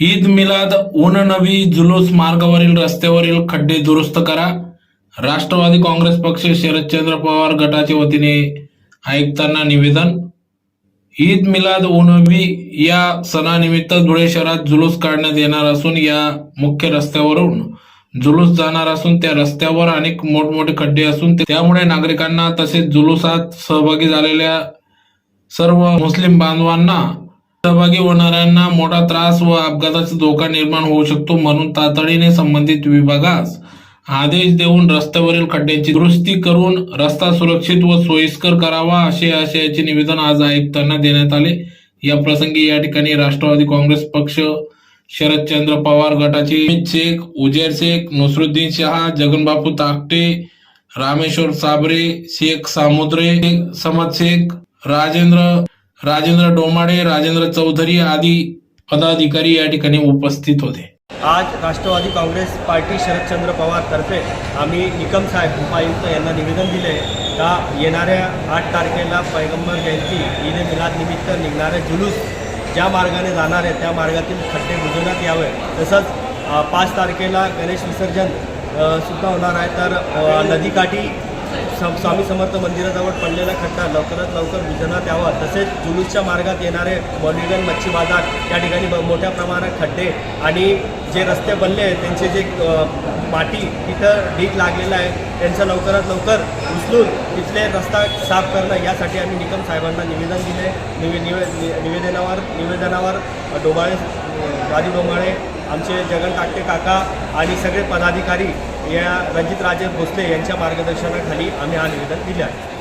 ईद मिलाद उन नवी जुलूस मार्गावरील रस्त्यावरील खड्डे दुरुस्त करा. राष्ट्रवादी काँग्रेस पक्ष शरदचंद्र पवार गटाच्या वतीने आयुक्तांना निवेदन. ईद मिलाद उन या सणानिमित्त धुळे शहरात जुलूस काढण्यात येणार असून या मुख्य रस्त्यावरून जुलूस जाणार असून त्या रस्त्यावर अनेक मोठमोठे खड्डे असून त्यामुळे नागरिकांना तसेच जुलूसात सहभागी झालेल्या सर्व मुस्लिम बांधवांना सहभागी होणाऱ्यांना मोठा त्रास व अपघाताचा धोका निर्माण होऊ शकतो म्हणून तातडीने संबंधित विभागास आदेश देऊन रस्त्यावरील खड्ड्यांची दुरुस्ती करून रस्ता सुरक्षित व सोयीस्कर करावा असे आशयाचे निवेदन आज आयुक्तांना देण्यात आले. या प्रसंगी या ठिकाणी राष्ट्रवादी काँग्रेस पक्ष शरदचंद्र पवार गटाचे शेख उजेर शेख नसरुद्दीन शहा जगनबापू ताकटे रामेश्वर साबरे शेख सामुद्रे समद शेख राजेंद्र राजेंद्र डोमाडे राजेंद्र चौधरी आदी पदाधिकारी या ठिकाणी उपस्थित होते. आज राष्ट्रवादी काँग्रेस पार्टी शरदचंद्र पवार तर्फे आम्ही निकम साहेब उपायुक्त यांना निवेदन दिले का येणाऱ्या आठ तारखेला पैगंबर जयंती ईद ए मिलाद निमित्त निघणारे जुलूस ज्या मार्गाने जाणार आहे त्या मार्गातील खड्डे बुजवण्यात यावे. तसंच पाच तारखेला गणेश विसर्जन सुद्धा होणार आहे. तर नदीकाठी स्वामी समर्थ मंदिराजवळ पडलेला खड्डा लवकरात लवकर बुजवण्यात यावा. तसेच जुलूसच्या मार्गात येणारे बॉलिगन मच्छी बाजार त्या ठिकाणी ब- मोठ्या प्रमाणात खड्डे आणि जे रस्ते बनले आहेत त्यांचे जे माटी तिथं ढीक लागलेलं आहे त्यांचं लवकरात लवकर उचलून तिथले रस्ता साफ करणं यासाठी आम्ही निकम साहेबांना निवेदन दिले निवे निवे निवेदनावर निवेदनावर डोबाळे राजू डोंबाळे आमचे जगन काकटे काका आणि सगळे पदाधिकारी या रणजित राजे भोसले यांच्या मार्गदर्शनाखाली आम्ही हा निवेदन दिले आहे.